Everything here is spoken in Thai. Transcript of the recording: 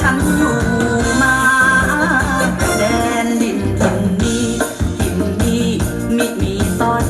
ฉันอยู่มาแดนดินถิ่นนี้ถิ่นนี้มิมีตอน